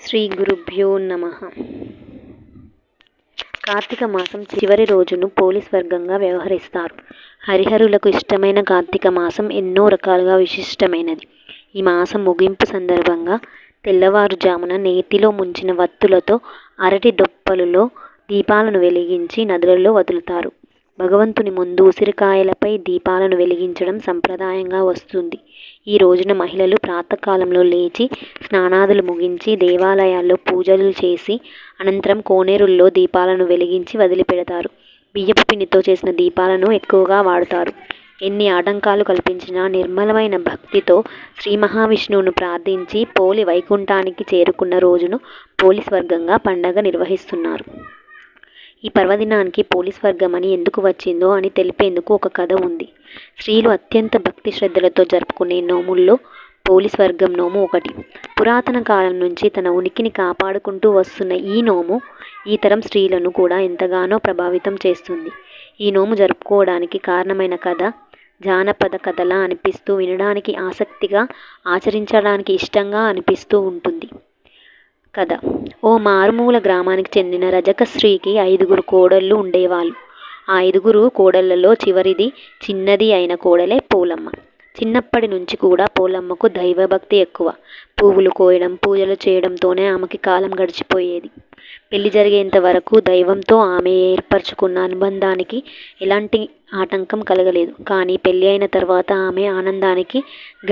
శ్రీ గురుభ్యో నమ. కార్తీక మాసం చివరి రోజును పోలీస్ వర్గంగా వ్యవహరిస్తారు. హరిహరులకు ఇష్టమైన కార్తీక మాసం ఎన్నో రకాలుగా విశిష్టమైనది. ఈ మాసం ముగింపు సందర్భంగా తెల్లవారుజామున నేతిలో ముంచిన వత్తులతో అరటి దొప్పలులో దీపాలను వెలిగించి నదులలో వదులుతారు. భగవంతుని ముందు ఉసిరికాయలపై దీపాలను వెలిగించడం సంప్రదాయంగా వస్తుంది. ఈ రోజున మహిళలు ప్రాతకాలంలో లేచి స్నానాదులు ముగించి దేవాలయాల్లో పూజలు చేసి అనంతరం కోనేరుల్లో దీపాలను వెలిగించి వదిలిపెడతారు. బియ్యపు పిండితో చేసిన దీపాలను ఎక్కువగా వాడుతారు. ఎన్ని ఆటంకాలు కల్పించినా నిర్మలమైన భక్తితో శ్రీ మహావిష్ణువును ప్రార్థించి పోలి వైకుంఠానికి చేరుకున్న రోజును పోలి స్వర్గంగా పండగ నిర్వహిస్తున్నారు. ఈ పర్వదినానికి పోలీస్ వర్గం అని ఎందుకు వచ్చిందో అని తెలిపేందుకు ఒక కథ ఉంది. స్త్రీలు అత్యంత భక్తి శ్రద్ధలతో జరుపుకునే నోముల్లో పోలీస్ వర్గం నోము ఒకటి. పురాతన కాలం నుంచి తన ఉనికిని కాపాడుకుంటూ వస్తున్న ఈ నోము ఈ తరం స్త్రీలను కూడా ఎంతగానో ప్రభావితం చేస్తుంది. ఈ నోము జరుపుకోవడానికి కారణమైన కథ జానపద కథలా అనిపిస్తూ వినడానికి ఆసక్తిగా ఆచరించడానికి ఇష్టంగా అనిపిస్తూ ఉంటుంది. కథ. ఓ మారుమూల గ్రామానికి చెందిన రజకశ్రీకి ఐదుగురు కోడళ్ళు ఉండేవాళ్ళు. ఆ ఐదుగురు కోడళ్ళలో చివరిది చిన్నది అయిన కోడలే పూలమ్మ. చిన్నప్పటి నుంచి కూడా పూలమ్మకు దైవభక్తి ఎక్కువ. పువ్వులు కోయడం పూజలు చేయడంతోనే ఆమెకి కాలం గడిచిపోయేది. పెళ్ళి జరిగేంత వరకు దైవంతో ఆమె ఏర్పరచుకున్న అనుబంధానికి ఎలాంటి ఆటంకం కలగలేదు. కానీ పెళ్ళి అయిన తర్వాత ఆమె ఆనందానికి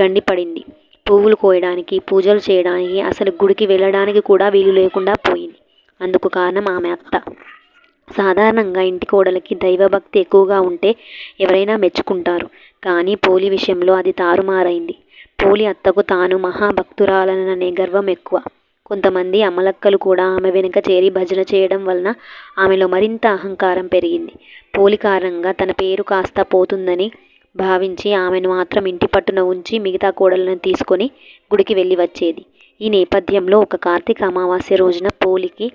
గండిపడింది. పువ్వులు కోయడానికి పూజలు చేయడానికి అసలు గుడికి వెళ్ళడానికి కూడా వీలు లేకుండా పోయింది. అందుకు కారణం ఆమె అత్త. సాధారణంగా ఇంటి కోడలకి దైవభక్తి ఎక్కువగా ఉంటే ఎవరైనా మెచ్చుకుంటారు. కానీ పోలి విషయంలో అది తారుమారైంది. పోలి అత్తకు తాను మహాభక్తురాలననే గర్వం ఎక్కువ. కొంతమంది అమలక్కలు కూడా ఆమె వెనుక చేరి భజన చేయడం వలన ఆమెలో మరింత అహంకారం పెరిగింది. పోలి కారణంగా తన పేరు కాస్త పోతుందని భావించి ఆమెను మాత్రం ఇంటి పట్టున ఉంచి మిగతా కోడలను తీసుకొని గుడికి వెళ్ళి వచ్చేది. ఈ నేపథ్యంలో ఒక కార్తీక అమావాస్య రోజున పోలికి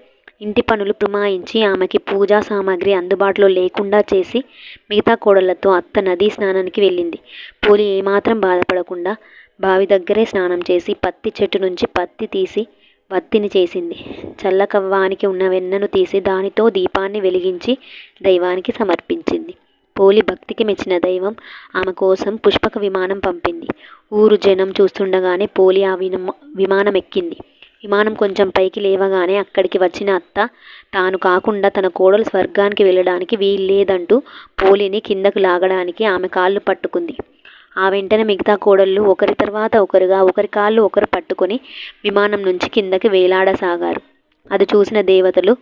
ఇంటి పనులు పుమాయించి ఆమెకి పూజా సామాగ్రి అందుబాటులో లేకుండా చేసి మిగతా కోడళ్ళతో అత్త నదీ స్నానానికి వెళ్ళింది. పోలి ఏమాత్రం బాధపడకుండా బావి దగ్గరే స్నానం చేసి పత్తి చెట్టు నుంచి పత్తి తీసి వత్తిని చేసింది. చల్లకవ్వానికి ఉన్న వెన్నను తీసి దానితో దీపాన్ని వెలిగించి దైవానికి సమర్పించింది. పోలి భక్తికి మెచ్చిన దైవం ఆమె కోసం పుష్పక విమానం పంపింది. ఊరు జనం చూస్తుండగానే పోలి ఆ విమానం ఎక్కింది విమానం కొంచెం పైకి లేవగానే అక్కడికి వచ్చిన అత్త తాను కాకుండా తన కోడలు స్వర్గానికి వెళ్ళడానికి వీల్లేదంటూ పోలిని కిందకు లాగడానికి ఆమె కాళ్ళు పట్టుకుంది. ఆ వెంటనే మిగతా కోడళ్ళు ఒకరి తర్వాత ఒకరుగా ఒకరి కాళ్ళు ఒకరు పట్టుకొని విమానం నుంచి కిందకి వేలాడసాగారు. అది చూసిన దేవతలు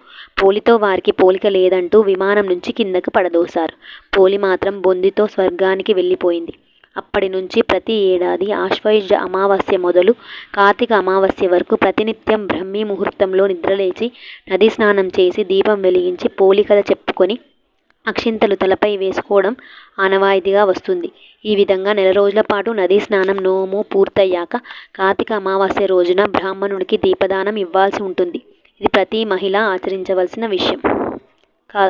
పోలితో వారికి పోలిక లేదంటూ విమానం నుంచి కిందకు పడదోశారు. పోలి మాత్రం బొందితో స్వర్గానికి వెళ్ళిపోయింది. అప్పటి నుంచి ప్రతి ఏడాది ఆశ్వయుజ అమావాస్య మొదలు కార్తీక అమావాస్య వరకు ప్రతినిత్యం బ్రహ్మీ ముహూర్తంలో నిద్రలేచి నది స్నానం చేసి దీపం వెలిగించి పోలికథ చెప్పుకొని అక్షింతలు తలపై వేసుకోవడం ఆనవాయితీగా వస్తుంది. ఈ విధంగా నెల రోజుల పాటు నదీ స్నానం నోము పూర్తయ్యాక కార్తీక అమావాస్య రోజున బ్రాహ్మణుడికి దీపదానం ఇవ్వాల్సి ఉంటుంది. ఇది ప్రతి మహిళ ఆచరించవలసిన విషయం. కా